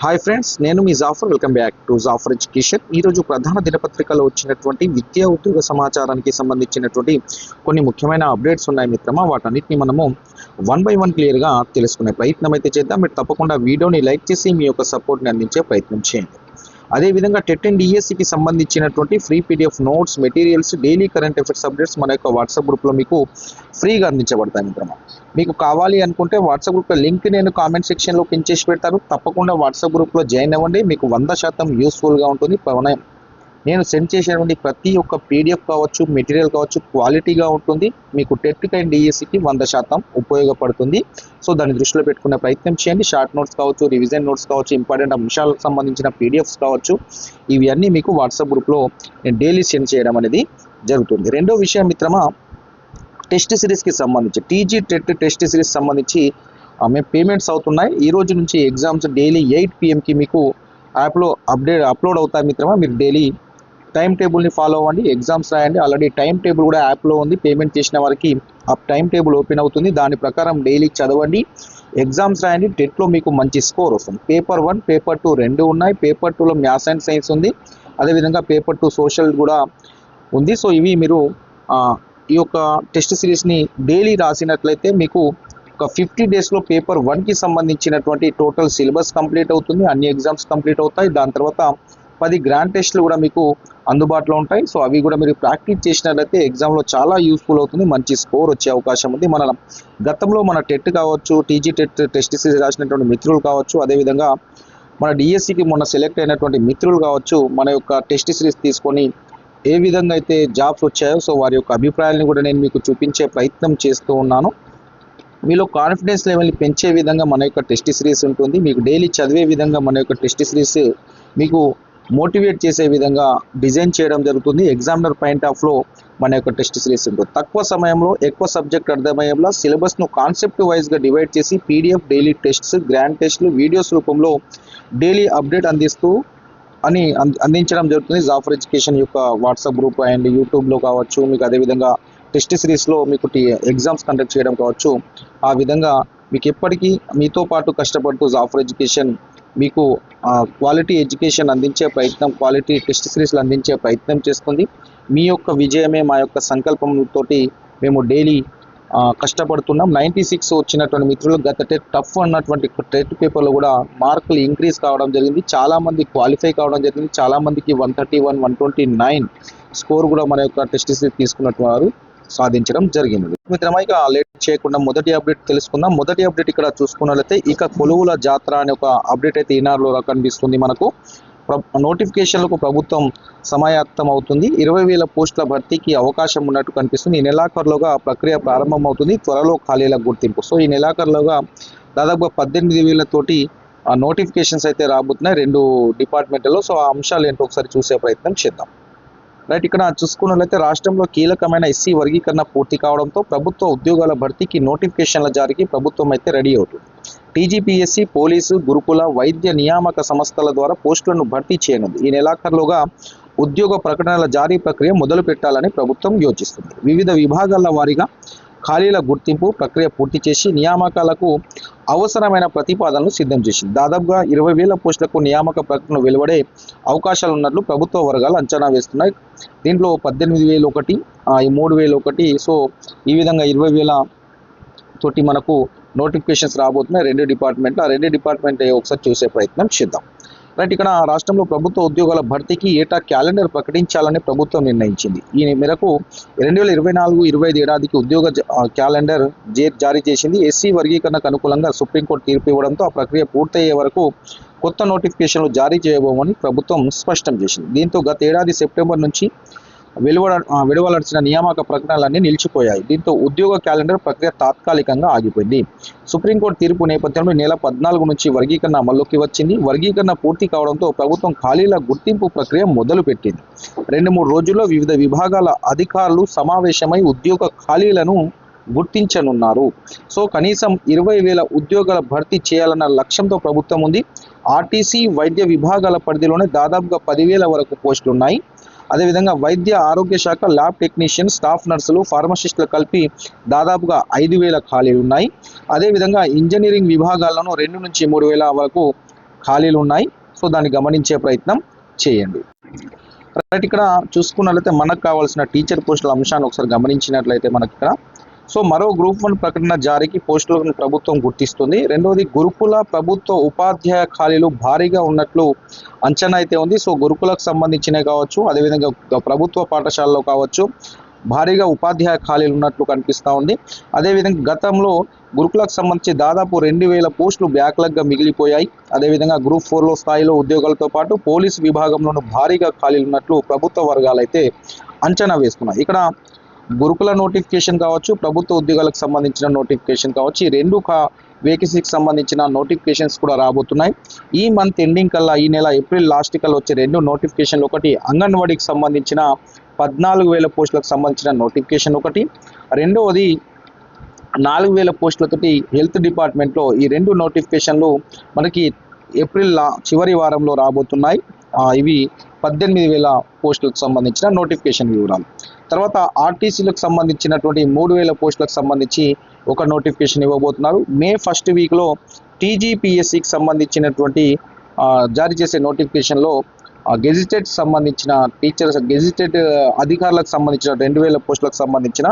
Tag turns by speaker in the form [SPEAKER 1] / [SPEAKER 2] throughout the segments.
[SPEAKER 1] Hi friends నేను మీ Jafar welcome back to Jafar education ఈరోజు ప్రధాన దినపత్రికలో వచ్చినటువంటి విద్యా ఉద్యోగ సమాచారానికి సంబంధించినటువంటి కొన్ని ముఖ్యమైన అప్డేట్స్ ఉన్నాయి మిత్రమా. వాటన్నిటిని మనము వన్ బై వన్ క్లియర్గా తెలుసుకునే ప్రయత్నం అయితే చేద్దాం. మీరు తప్పకుండా వీడియోని లైక్ చేసి మీ యొక్క సపోర్ట్ని అందించే ప్రయత్నం చేయండి. అదేవిధంగా టెట్ అండ్ డిఎస్సికి సంబంధించినటువంటి free PDF notes materials daily current affairs updates మన యొక్క వాట్సాప్ గ్రూప్లో మీకు ఫ్రీగా అందించబడతాయి మిత్రమా. మీకు కావాలి అనుకుంటే వాట్సాప్ గ్రూప్ లింక్ నేను కామెంట్ సెక్షన్లో పిన్ చేసి పెడతాను. తప్పకుండా వాట్సాప్ గ్రూప్లో జాయిన్ అవ్వండి. మీకు వంద శాతం యూస్ఫుల్గా ఉంటుంది. నేను సెండ్ చేసేటువంటి ప్రతి ఒక్క పీడిఎఫ్ కావచ్చు మెటీరియల్ కావచ్చు క్వాలిటీగా ఉంటుంది. మీకు టెట్ అండ్ డిఎస్సికి వంద శాతం ఉపయోగపడుతుంది. సో దాన్ని దృష్టిలో పెట్టుకునే ప్రయత్నం చేయండి. షార్ట్ నోట్స్ కావచ్చు రివిజన్ నోట్స్ కావచ్చు ఇంపార్టెంట్ అంశాలకు సంబంధించిన పీడిఎఫ్స్ కావచ్చు ఇవి అన్నీ మీకు వాట్సాప్ గ్రూప్లో నేను డైలీ సెండ్ చేయడం అనేది జరుగుతుంది. రెండో విషయం మిత్రమా టెస్ట్ సిరీస్కి సంబంధించి టీజీ టెట్ టెస్ట్ సిరీస్ సంబంధించి మేము పేమెంట్స్ అవుతున్నాయి. ఈ రోజు నుంచి ఎగ్జామ్స్ డైలీ ఎయిట్ పిఎంకి మీకు యాప్లో అప్డేట్ అప్లోడ్ అవుతాయి మిత్రమా. మీరు డైలీ టైం టేబుల్ని ఫాలో అవ్వండి. ఎగ్జామ్స్ రాయండి. ఆల్రెడీ టైం టేబుల్ కూడా యాప్లో ఉంది. పేమెంట్ చేసిన వారికి ఆ టైం టేబుల్ ఓపెన్ అవుతుంది. దాని ప్రకారం డైలీ చదవండి. ఎగ్జామ్స్ రాయండి. టెట్లో మీకు మంచి స్కోర్ వస్తుంది. పేపర్ వన్ పేపర్ టూ రెండు ఉన్నాయి. పేపర్ టూలో మ్యాథ్స్ అండ్ సైన్స్ ఉంది. అదేవిధంగా పేపర్ టూ సోషల్ కూడా ఉంది. సో ఇవి మీరు ఈ యొక్క టెస్ట్ సిరీస్ని డైలీ రాసినట్లయితే మీకు ఒక ఫిఫ్టీ డేస్లో పేపర్ వన్కి సంబంధించినటువంటి టోటల్ సిలబస్ కంప్లీట్ అవుతుంది. అన్ని ఎగ్జామ్స్ కంప్లీట్ అవుతాయి. దాని తర్వాత పది గ్రాండ్ టెస్ట్లు కూడా మీకు అందుబాటులో ఉంటాయి. సో అవి కూడా మీరు ప్రాక్టీస్ చేసినట్లయితే ఎగ్జామ్లో చాలా యూస్ఫుల్ అవుతుంది. మంచి స్కోర్ వచ్చే అవకాశం ఉంది. మన గతంలో మన టెట్ కావచ్చు టీజీ టెట్ టెస్ట్ సిరీస్ రాసినటువంటి మిత్రులు కావచ్చు అదేవిధంగా మన డిఎస్సికి మొన్న సెలెక్ట్ అయినటువంటి మిత్రులు కావచ్చు మన యొక్క టెస్ట్ సిరీస్ తీసుకొని ఏ విధంగా అయితే జాబ్స్ వచ్చాయో సో వారి యొక్క అభిప్రాయాలను కూడా నేను మీకు చూపించే ప్రయత్నం చేస్తూ ఉన్నాను. మీలో కాన్ఫిడెన్స్ లెవెల్ని పెంచే విధంగా మన యొక్క టెస్ట్ సిరీస్ ఉంటుంది. మీకు డైలీ చదివే విధంగా మన యొక్క టెస్ట్ సిరీస్ మీకు మోటివేట్ చేసే విధంగా డిజైన్ చేయడం జరుగుతుంది. ఎగ్జామినర్ పాయింట్ ఆఫ్లో మన యొక్క టెస్ట్ సిరీస్ ఉంటుంది. తక్కువ సమయంలో ఎక్కువ సబ్జెక్ట్ అర్థమయ్యేలా సిలబస్ను కాన్సెప్ట్ వైజ్గా డివైడ్ చేసి పీడిఎఫ్ డైలీ టెస్ట్స్ గ్రాండ్ టెస్ట్లు వీడియోస్ రూపంలో డైలీ అప్డేట్ అందిస్తూ అని అందించడం జరుగుతుంది. జాఫర్ ఎడ్యుకేషన్ యొక్క వాట్సాప్ గ్రూప్ అండ్ యూట్యూబ్లో కావచ్చు మీకు అదేవిధంగా టెస్ట్ సిరీస్లో మీకు టీ ఎగ్జామ్స్ కండక్ట్ చేయడం కావచ్చు. ఆ విధంగా మీకు ఎప్పటికీ మీతో పాటు కష్టపడుతూ జాఫర్ ఎడ్యుకేషన్ మీకు క్వాలిటీ ఎడ్యుకేషన్ అందించే ప్రయత్నం క్వాలిటీ టెస్ట్ సిరీస్లు అందించే ప్రయత్నం చేస్తుంది మీ యొక్క విజయమే మా యొక్క సంకల్పంతోటి మేము డైలీ కష్టపడుతున్నాం. నైంటీ సిక్స్ వచ్చినటువంటి మిత్రులు గత టెట్ టఫ్ అన్నటువంటి టెట్ పేపర్లో కూడా మార్కులు ఇంక్రీజ్ కావడం జరిగింది. చాలామంది క్వాలిఫై కావడం జరిగింది. చాలామందికి one thirty one one twenty nine score కూడా మన యొక్క టెస్ట్ సిరీస్ తీసుకున్నట్టు వారు సాధించడం జరిగింది మిత్రమా ఇక లేట్ చేయకుండా మొదటి అప్డేట్ తెలుసుకుందాం. మొదటి అప్డేట్ ఇక్కడ చూసుకున్నట్లయితే ఇక కొలువుల జాతర అనే ఒక అప్డేట్ అయితే ఈనాడులో కనిపిస్తుంది మనకు. నోటిఫికేషన్లకు ప్రభుత్వం సమాయత్తం అవుతుంది. ఇరవై వేల పోస్టుల భర్తీకి అవకాశం ఉన్నట్టు కనిపిస్తుంది. ఈ నెలాఖరులోగా ప్రక్రియ ప్రారంభం అవుతుంది త్వరలో ఖాళీల గుర్తింపు. సో ఈ నెలాఖరులోగా దాదాపుగా పద్దెనిమిది వేలతోటి ఆ నోటిఫికేషన్స్ అయితే రాబోతున్నాయి రెండు డిపార్ట్మెంట్లలో. సో ఆ అంశాలు ఏంటో ఒకసారి చూసే ప్రయత్నం చేద్దాం. రైట్ ఇక్కడ చూసుకున్నట్లయితే రాష్ట్రంలో కీలకమైన ఎస్సీ వర్గీకరణ పూర్తి కావడంతో ప్రభుత్వ ఉద్యోగాల భర్తీకి నోటిఫికేషన్ల జారీకి ప్రభుత్వం అయితే రెడీ అవుతుంది. టీజీపీఎస్సీ పోలీసు గురుకుల వైద్య నియామక సంస్థల ద్వారా పోస్టులను భర్తీ చేయనుంది. ఈ నెలాఖరులోగా ఉద్యోగ ప్రకటనల జారీ ప్రక్రియ మొదలు పెట్టాలని ప్రభుత్వం యోచిస్తుంది. వివిధ విభాగాల వారీగా ఖాళీల గుర్తింపు ప్రక్రియ పూర్తి చేసి నియామకాలకు అవసరమైన ప్రతిపాదనలు సిద్ధం చేసింది. దాదాపుగా ఇరవై వేల పోస్టులకు నియామక ప్రకటన వెలువడే అవకాశాలు ఉన్నట్లు ప్రభుత్వ వర్గాలు అంచనా వేస్తున్నాయి. దీంట్లో పద్దెనిమిది వేలు ఒకటి మూడు వేలు ఒకటి. సో ఈ విధంగా ఇరవై వేల తోటి మనకు నోటిఫికేషన్స్ రాబోతున్నాయి. రెండు డిపార్ట్మెంట్ ఆ రెండు డిపార్ట్మెంట్ ఒకసారి చూసే ప్రయత్నం చేద్దాం. రైట్ ఇక్కడ రాష్ట్రంలో ప్రభుత్వ ఉద్యోగాల భర్తీకి ఏటా క్యాలెండర్ ప్రకటించాలని ప్రభుత్వం నిర్ణయించింది. ఈ మేరకు రెండు వేల ఇరవై నాలుగు ఇరవై ఐదు ఏడాదికి ఉద్యోగ జ- క్యాలెండర్ జే- జారీ చేసింది. ఎస్సీ వర్గీకరణకు అనుకూలంగా సుప్రీంకోర్టు తీర్పు ఇవ్వడంతో ఆ ప్రక్రియ పూర్తయ్యే వరకు కొత్త నోటిఫికేషన్లు జారీ చేయబోమని ప్రభుత్వం స్పష్టం చేసింది. దీంతో గత ఏడాది సెప్టెంబర్ నుంచి వెలువడ ఆ, నియామక ప్రకటనలన్నీ నిలిచిపోయాయి. దీంతో ఉద్యోగ క్యాలెండర్ ప్రక్రియ తాత్కాలికంగా ఆగిపోయింది. సుప్రీంకోర్టు తీర్పు నేపథ్యంలో నెల పద్నాలుగు నుంచి వర్గీకరణ అమల్లోకి వచ్చింది. వర్గీకరణ పూర్తి కావడంతో ప్రభుత్వం ఖాళీల గుర్తింపు ప్రక్రియ మొదలుపెట్టింది. రెండు మూడు రోజుల్లో వివిధ విభాగాల అధికారులు సమావేశమై ఉద్యోగ ఖాళీలను గుర్తించనున్నారు. సో కనీసం ఇరవై వేల ఉద్యోగాల భర్తీ చేయాలన్న లక్ష్యంతో ప్రభుత్వం ఉంది. ఆర్టీసీ వైద్య విభాగాల పరిధిలోనే దాదాపుగా పదివేల వరకు పోస్టులు ఉన్నాయి అదేవిధంగా వైద్య ఆరోగ్య శాఖ ల్యాబ్ టెక్నీషియన్ స్టాఫ్ నర్సులు ఫార్మసిస్టులు కలిపి దాదాపుగా ఐదు వేల ఖాళీలు ఉన్నాయి. అదేవిధంగా ఇంజనీరింగ్ విభాగాల్లోనూ రెండు నుంచి మూడు వేల వరకు ఖాళీలు ఉన్నాయి. సో దాన్ని గమనించే ప్రయత్నం చేయండి. రైట్ ఇక్కడ చూసుకున్నట్లయితే మనకు కావాల్సిన టీచర్ పోస్టుల అంశాన్ని ఒకసారి గమనించినట్లయితే మనకి ఇక్కడ సో మరో గ్రూప్ వన్ ప్రకటన జారీకి పోస్టులను ప్రభుత్వం గుర్తిస్తుంది. రెండవది గురుకుల ప్రభుత్వ ఉపాధ్యాయ ఖాళీలు భారీగా ఉన్నట్లు అంచనా అయితే ఉంది. సో గురుకులకు సంబంధించినవి కావచ్చు అదేవిధంగా ప్రభుత్వ పాఠశాలలో కావచ్చు భారీగా ఉపాధ్యాయ ఖాళీలు ఉన్నట్లు కనిపిస్తూ ఉంది. అదేవిధంగా గతంలో గురుకులకు సంబంధించి దాదాపు రెండు వేల పోస్టులు బ్యాక్లాగ్గా మిగిలిపోయాయి. అదేవిధంగా గ్రూప్ ఫోర్లో స్థాయిలో ఉద్యోగాలతో పాటు పోలీసు విభాగంలోనూ భారీగా ఖాళీలు ఉన్నట్లు ప్రభుత్వ వర్గాలు అయితే అంచనా వేస్తున్నాయి. ఇక్కడ గురుకుల నోటిఫికేషన్ కావచ్చు ప్రభుత్వ ఉద్యోగాలకు సంబంధించిన నోటిఫికేషన్ కావచ్చు ఈ రెండు కా వేకెన్సీకి సంబంధించిన నోటిఫికేషన్స్ కూడా రాబోతున్నాయి. ఈ మంత్ ఎండింగ్ కల్లా ఈ నెల ఏప్రిల్ లాస్ట్ కల్లా వచ్చే రెండు నోటిఫికేషన్లు ఒకటి అంగన్వాడీకి సంబంధించిన పద్నాలుగు వేల పోస్టులకు సంబంధించిన నోటిఫికేషన్ ఒకటి రెండవది నాలుగు వేల పోస్టులతోటి హెల్త్ డిపార్ట్మెంట్లో ఈ రెండు నోటిఫికేషన్లు మనకి ఏప్రిల్ చివరి వారంలో రాబోతున్నాయి. ఇవి పద్దెనిమిది వేల పోస్టులకు సంబంధించిన నోటిఫికేషన్ వివరాలు. తర్వాత ఆర్టీసీలకు సంబంధించినటువంటి మూడు వేల పోస్టులకు సంబంధించి ఒక నోటిఫికేషన్ ఇవ్వబోతున్నారు. మే ఫస్ట్ వీక్లో టీజీపీఎస్సికి సంబంధించినటువంటి జారీ చేసే నోటిఫికేషన్లో గెజిటెడ్ సంబంధించిన టీచర్స్ గెజిటెడ్ అధికారులకు సంబంధించిన రెండు వేల పోస్టులకు సంబంధించిన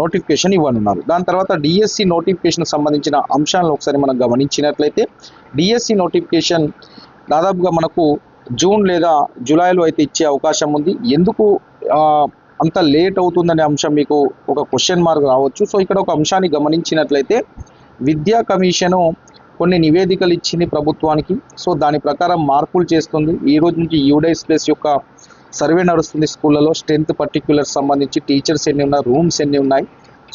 [SPEAKER 1] నోటిఫికేషన్ ఇవ్వనున్నారు. దాని తర్వాత డిఎస్సి నోటిఫికేషన్ సంబంధించిన అంశాలను ఒకసారి మనం గమనించినట్లయితే డిఎస్సి నోటిఫికేషన్ దాదాపుగా మనకు జూన్ లేదా జూలైలో అయితే ఇచ్చే అవకాశం ఉంది. ఎందుకు అంత లేట్ అవుతుందనే అంశం మీకు ఒక క్వశ్చన్ మార్క్ రావచ్చు. సో ఇక్కడ ఒక అంశాన్ని గమనించినట్లయితే విద్యా కమిషను కొన్ని నివేదికలు ఇచ్చింది ప్రభుత్వానికి. సో దాని ప్రకారం మార్పులు చేస్తుంది. ఈ రోజు నుంచి యూడైస్ ప్లేస్ యొక్క సర్వే నడుస్తుంది స్కూళ్ళలో. స్ట్రెంత్ పర్టిక్యులర్ సంబంధించి టీచర్స్ ఎన్ని ఉన్నాయి రూమ్స్ ఎన్ని ఉన్నాయి.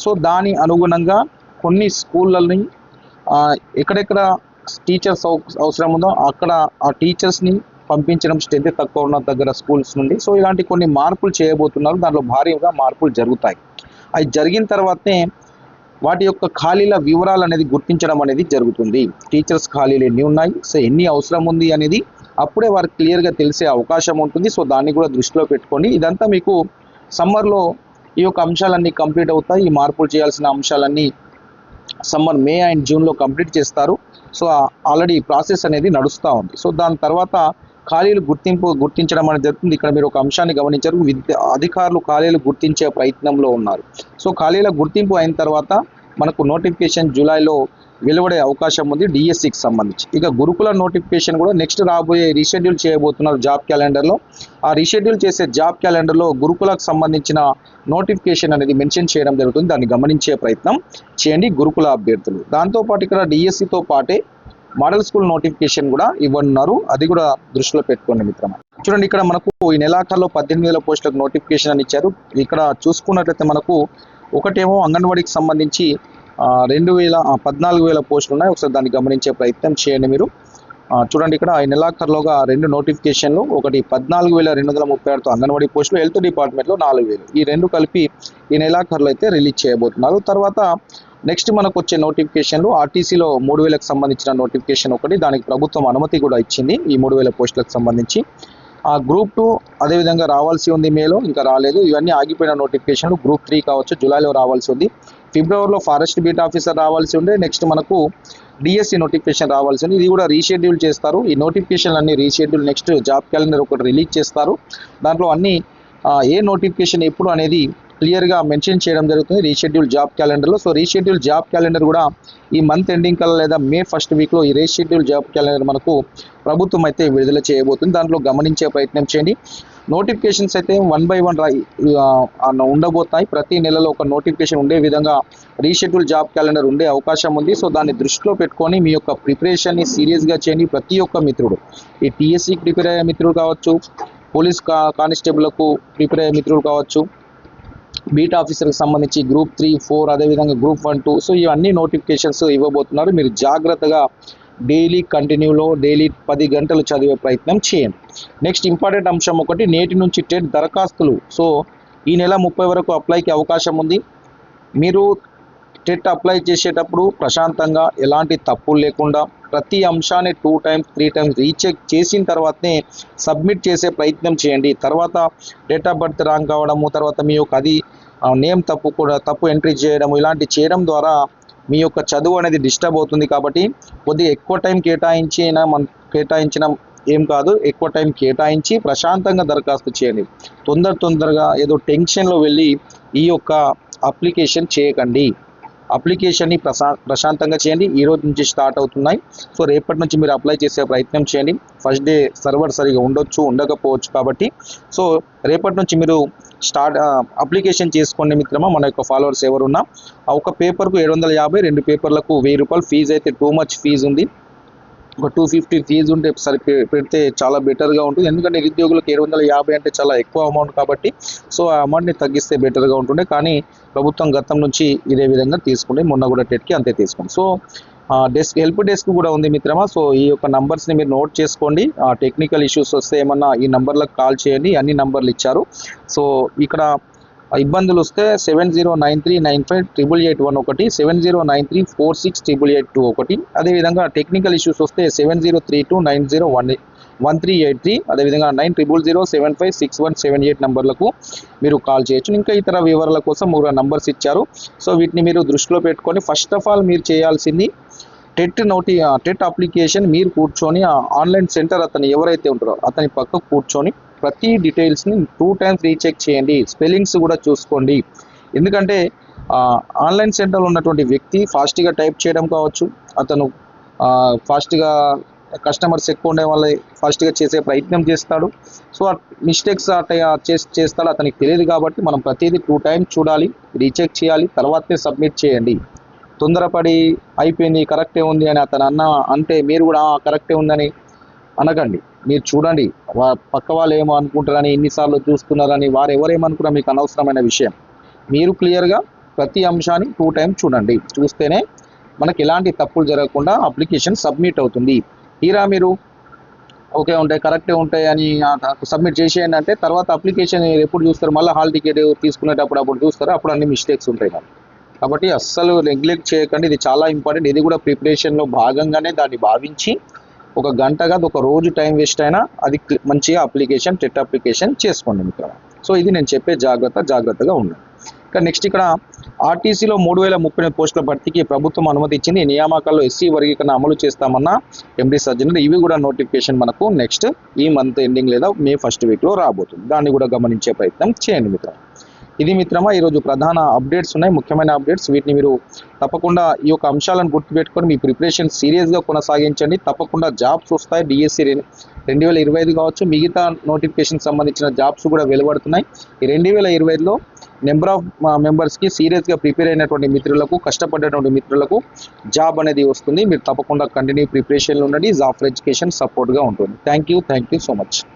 [SPEAKER 1] సో దాని అనుగుణంగా కొన్ని స్కూళ్ళని ఎక్కడెక్కడ టీచర్స్ అవసరం ఉందో అక్కడ ఆ టీచర్స్ని పంపించడం స్ట్రెంత్ తక్కువ ఉన్న దగ్గర స్కూల్స్ నుండి. సో ఇలాంటి కొన్ని మార్పులు చేయబోతున్నారు. దాంట్లో భారీగా మార్పులు జరుగుతాయి. అవి జరిగిన తర్వాతనే వాటి యొక్క ఖాళీల వివరాలు అనేది గుర్తించడం అనేది జరుగుతుంది. టీచర్స్ ఖాళీలు ఎన్ని ఉన్నాయి? సో ఎన్ని అవసరం ఉంది అనేది అప్పుడే వారికి క్లియర్గా తెలిసే అవకాశం ఉంటుంది. సో దాన్ని కూడా దృష్టిలో పెట్టుకోండి ఇదంతా మీకు సమ్మర్లో ఈ యొక్క అంశాలన్నీ కంప్లీట్ అవుతాయి. ఈ మార్పులు చేయాల్సిన అంశాలన్నీ సమ్మర్ మే అండ్ జూన్లో కంప్లీట్ చేస్తారు. సో ఆల్రెడీ ప్రాసెస్ అనేది నడుస్తూ ఉంది. సో దాని తర్వాత ఖాళీలు గుర్తింపు గుర్తించడం అనేది జరుగుతుంది. ఇక్కడ మీరు ఒక అంశాన్ని గమనించారు. విద్య అధికారులు ఖాళీలు గుర్తించే ప్రయత్నంలో ఉన్నారు. సో ఖాళీల గుర్తింపు అయిన తర్వాత మనకు నోటిఫికేషన్ జూలైలో వెలువడే అవకాశం ఉంది డిఎస్సికి సంబంధించి. ఇక గురుకుల నోటిఫికేషన్ కూడా నెక్స్ట్ రాబోయే రీషెడ్యూల్ చేయబోతున్నారు జాబ్ క్యాలెండర్లో. ఆ రీషెడ్యూల్ చేసే జాబ్ క్యాలెండర్లో గురుకులకు సంబంధించిన నోటిఫికేషన్ అనేది మెన్షన్ చేయడం జరుగుతుంది. దాన్ని గమనించే ప్రయత్నం చేయండి గురుకుల అభ్యర్థులు. దాంతోపాటు ఇక్కడ డిఎస్సితో పాటే మోడల్ స్కూల్ నోటిఫికేషన్ కూడా ఇవ్వనున్నారు. అది కూడా దృష్టిలో పెట్టుకోండి మిత్రమా. చూడండి ఇక్కడ మనకు ఈ నెలాఖరులో పద్దెనిమిది వేల పోస్టులకు నోటిఫికేషన్ అని ఇచ్చారు. ఇక్కడ చూసుకున్నట్లయితే మనకు ఒకటేమో అంగన్వాడీకి సంబంధించి రెండు వేల పద్నాలుగు వేల పోస్టులు ఉన్నాయి. ఒకసారి దాన్ని గమనించే ప్రయత్నం చేయండి మీరు. చూడండి ఇక్కడ ఈ నెలాఖరులోగా రెండు నోటిఫికేషన్లు ఒకటి పద్నాలుగు వేల రెండు వందల ముప్పై ఆరుతో అంగన్వాడీ పోస్టులు హెల్త్ డిపార్ట్మెంట్లో నాలుగు వేలు. ఈ రెండు కలిపి ఈ నెలాఖరులో అయితే రిలీజ్ చేయబోతున్నారు. తర్వాత నెక్స్ట్ మనకు వచ్చే నోటిఫికేషన్లు ఆర్టీసీలో మూడు వేలకు సంబంధించిన నోటిఫికేషన్ ఒకటి దానికి ప్రభుత్వం అనుమతి కూడా ఇచ్చింది ఈ మూడు వేల పోస్టులకు సంబంధించి. ఆ గ్రూప్ టూ అదేవిధంగా రావాల్సి ఉంది మేలో ఇంకా రాలేదు. ఇవన్నీ ఆగిపోయిన నోటిఫికేషన్లు గ్రూప్ త్రీ కావచ్చు జూలైలో రావాల్సి ఉంది. ఫిబ్రవరిలో ఫారెస్ట్ బీట్ ఆఫీసర్ రావాల్సి ఉండే నెక్స్ట్ మనకు డిఎస్సి నోటిఫికేషన్ రావాల్సి ఉంది. ఇది కూడా రీషెడ్యూల్ చేస్తారు. ఈ నోటిఫికేషన్ అన్ని రీషెడ్యూల్ నెక్స్ట్ జాబ్ క్యాలెండర్ ఒకటి రిలీజ్ చేస్తారు. దాంట్లో అన్ని ఏ నోటిఫికేషన్ ఎప్పుడు అనేది క్లియర్గా మెన్షన్ చేయడం జరుగుతుంది. రీషెడ్యూల్ జాబ్ క్యాలెండర్లో. సో రీషెడ్యూల్ జాబ్ క్యాలెండర్ కూడా ఈ మంత్ ఎండింగ్ కల్లా లేదా మే ఫస్ట్ వీక్లో ఈ రీషెడ్యూల్ జాబ్ క్యాలెండర్ మనకు ప్రభుత్వం అయితే విడుదల చేయబోతుంది. దాంట్లో గమనించే ప్రయత్నం చేయండి. నోటిఫికేషన్స్ అయితే వన్ బై వన్ ఉండబోతాయి. ప్రతి నెలలో ఒక నోటిఫికేషన్ ఉండే విధంగా రీషెడ్యూల్ జాబ్ క్యాలెండర్ ఉండే అవకాశం ఉంది. సో దాన్ని దృష్టిలో పెట్టుకొని మీ యొక్క ప్రిపరేషన్ని సీరియస్గా చేయండి ప్రతి ఒక్క మిత్రుడు. ఈ టీఎస్సీకి ప్రిపేర్ అయ్యే మిత్రుడు కావచ్చు పోలీస్ కా కానిస్టేబుల్కు ప్రిపేర్ అయ్యే మిత్రులు కావచ్చు బీట్ ఆఫీసర్కి సంబంధించి గ్రూప్ త్రీ ఫోర్ అదేవిధంగా గ్రూప్ వన్ టూ. సో ఇవన్నీ నోటిఫికేషన్స్ ఇవ్వబోతున్నారు. మీరు జాగ్రత్తగా డైలీ కంటిన్యూలో డైలీ పది గంటలు చదివే ప్రయత్నం చేయండి. నెక్స్ట్ ఇంపార్టెంట్ అంశం ఒకటి నేటి నుంచి టెట్ దరఖాస్తులు. సో ఈ నెల ముప్పై వరకు అప్లైకి అవకాశం ఉంది. మీరు టెట్ అప్లై చేసేటప్పుడు ప్రశాంతంగా ఎలాంటి తప్పులు లేకుండా ప్రతి అంశాన్ని two times three times recheck చేసిన తర్వాతనే సబ్మిట్ చేసే ప్రయత్నం చేయండి. తర్వాత డేట్ ఆఫ్ బర్త్ రాంగ్ కావడము తర్వాత మీ యొక్క అది నేమ్ తప్పు కూడా తప్పు ఎంట్రీ చేయడము ఇలాంటి చేయడం ద్వారా మీ యొక్క చదువు అనేది డిస్టర్బ్ అవుతుంది కాబట్టి కొద్దిగా ఎక్కువ టైం కేటాయించి అయినా మన కేటాయించిన ఏం కాదు ఎక్కువ టైం కేటాయించి ప్రశాంతంగా దరఖాస్తు చేయండి. తొందర తొందరగా ఏదో టెన్షన్లో వెళ్ళి ఈ యొక్క అప్లికేషన్ చేయకండి. అప్లికేషన్ని ప్రశా ప్రశాంతంగా చేయండి. ఈ రోజు నుంచి స్టార్ట్ అవుతున్నాయి. సో రేపటి నుంచి మీరు అప్లై చేసే ప్రయత్నం చేయండి. ఫస్ట్ డే సర్వర్ సరిగా ఉండొచ్చు ఉండకపోవచ్చు కాబట్టి. సో రేపటి నుంచి మీరు స్టార్ట్ అప్లికేషన్ చేసుకోండి మిత్రమా. మన యొక్క ఫాలోవర్స్ ఎవరున్నా. ఆ ఒక పేపర్కు ఏడు వందల యాభై రెండు పేపర్లకు వెయ్యి రూపాయలు ఫీజు అయితే టూ మచ్ ఫీజు ఉంది. ఒక టూ ఫిఫ్టీ ఫీజు ఉంటే సరి పెడితే చాలా బెటర్గా ఉంటుంది. ఎందుకంటే నిరుద్యోగులకు ఏడు వందల యాభై అంటే చాలా ఎక్కువ అమౌంట్ కాబట్టి సో ఆ అమౌంట్ని తగ్గిస్తే బెటర్గా ఉంటుండే. కానీ ప్రభుత్వం గతం నుంచి ఇదే విధంగా తీసుకుంటే మొన్న కూడా టెట్కి అంతే తీసుకుంది. సో డెస్క్ హెల్ప్ డెస్క్ కూడా ఉంది మిత్రమా. సో ఈ యొక్క నంబర్స్ని మీరు నోట్ చేసుకోండి. టెక్నికల్ ఇష్యూస్ వస్తే ఏమన్నా ఈ నంబర్లకు కాల్ చేయండి. అన్ని నంబర్లు ఇచ్చారు. సో ఇక్కడ ఇబ్బందులు వస్తే seven zero nine three nine five triple eight one ఒకటి seven zero nine three four six triple eight two ఒకటి. అదేవిధంగా టెక్నికల్ ఇష్యూస్ వస్తే seven zero three two nine zero one one three eight three అదేవిధంగా nine triple zero seven five six one seven eight నెంబర్లకు మీరు call చేయొచ్చు. ఇంకా ఇతర వివరాల కోసం మూడు నంబర్స్ ఇచ్చారు. సో వీటిని మీరు దృష్టిలో పెట్టుకొని ఫస్ట్ ఆఫ్ ఆల్ మీరు చేయాల్సింది టెట్ నోటి టెట్ అప్లికేషన్ మీరు కూర్చొని ఆన్లైన్ సెంటర్ అతను ఎవరైతే ఉంటారో అతని పక్కకు కూర్చొని ప్రతి డీటెయిల్స్ని టూ టైమ్స్ రీచెక్ చేయండి. స్పెల్లింగ్స్ కూడా చూసుకోండి. ఎందుకంటే ఆన్లైన్ సెంటర్లో ఉన్నటువంటి వ్యక్తి ఫాస్ట్గా టైప్ చేయడం కావచ్చు అతను ఫాస్ట్గా కస్టమర్స్ ఎక్కువ ఉండే వల్ల ఫాస్ట్గా చేసే ప్రయత్నం చేస్తాడు. సో ఆ మిస్టేక్స్ అట్లా చేస్- చేస్తాడు అతనికి తెలియదు కాబట్టి మనం ప్రతిదీ టూ టైమ్స్ చూడాలి రీచెక్ చేయాలి తర్వాతే సబ్మిట్ చేయండి. తొందరపడి అయిపోయింది కరెక్టే ఉంది అని అతను అన్న అంటే మీరు కూడా కరెక్టే ఉందని అనకండి. మీరు చూడండి పక్క వాళ్ళు ఏమో అనుకుంటారని ఎన్నిసార్లు చూస్తున్నారని వారు ఎవరేమనుకున్నా మీకు అనవసరమైన విషయం. మీరు క్లియర్గా ప్రతి అంశాన్ని టూ టైం చూడండి. చూస్తేనే మనకి ఎలాంటి తప్పులు జరగకుండా అప్లికేషన్ సబ్మిట్ అవుతుంది. తీరా మీరు ఓకే ఉంటాయి కరెక్టే ఉంటాయి అని సబ్మిట్ చేసేయండి అంటే తర్వాత అప్లికేషన్ ఎప్పుడు చూస్తారు? మళ్ళీ హాల్ టికెట్ తీసుకునేటప్పుడు అప్పుడు చూస్తారు. అప్పుడు అన్ని మిస్టేక్స్ ఉంటాయి మనకి. కాబట్టి అస్సలు నెగ్లెక్ట్ చేయకండి. ఇది చాలా ఇంపార్టెంట్. ఇది కూడా ప్రిపరేషన్లో భాగంగానే దాన్ని భావించి ఒక గంట కాదు ఒక రోజు టైం వేస్ట్ అయినా అది మంచిగా అప్లికేషన్ టెట్ అప్లికేషన్ చేసుకోండి మిత్ర సో ఇది నేను చెప్పే జాగ్రత్త జాగ్రత్తగా ఉండండి. ఇక నెక్స్ట్ ఇక్కడ ఆర్టీసీలో మూడు వేల ముప్పై ఎనిమిది పోస్టుల భర్తీకి ప్రభుత్వం అనుమతి ఇచ్చింది నియామకాల్లో ఎస్సీ వర్గీకరణ అమలు చేస్తామన్న ఎండి సజ్జనులు ఇవి కూడా నోటిఫికేషన్ మనకు నెక్స్ట్ ఈ మంత్ ఎండింగ్ లేదా మే ఫస్ట్ వీక్లో రాబోతుంది. దాన్ని కూడా గమనించే ప్రయత్నం చేయండి మిత్ర ఇది మిత్రమా ఈరోజు ప్రధాన అప్డేట్స్ ఉన్నాయి. ముఖ్యమైన అప్డేట్స్ వీటిని మీరు తప్పకుండా ఈ యొక్క అంశాలను గుర్తుపెట్టుకొని మీ ప్రిపరేషన్ సీరియస్గా కొనసాగించండి. తప్పకుండా జాబ్స్ వస్తాయి. డిఎస్సి రెండు వేల ఇరవై ఐదు కావచ్చు. మిగతా నోటిఫికేషన్ సంబంధించిన జాబ్స్ కూడా వెలువడుతున్నాయి. ఈ రెండు వేల ఇరవై ఐదులో నెంబర్ ఆఫ్ మెంబర్స్కి సీరియస్గా ప్రిపేర్ అయినటువంటి మిత్రులకు కష్టపడేటువంటి మిత్రులకు జాబ్ అనేది వస్తుంది. మీరు తప్పకుండా కంటిన్యూ ప్రిపరేషన్లో ఉండండి. జాఫర్ ఎడ్యుకేషన్ సపోర్ట్గా ఉంటుంది. Thank you. Thank you so much.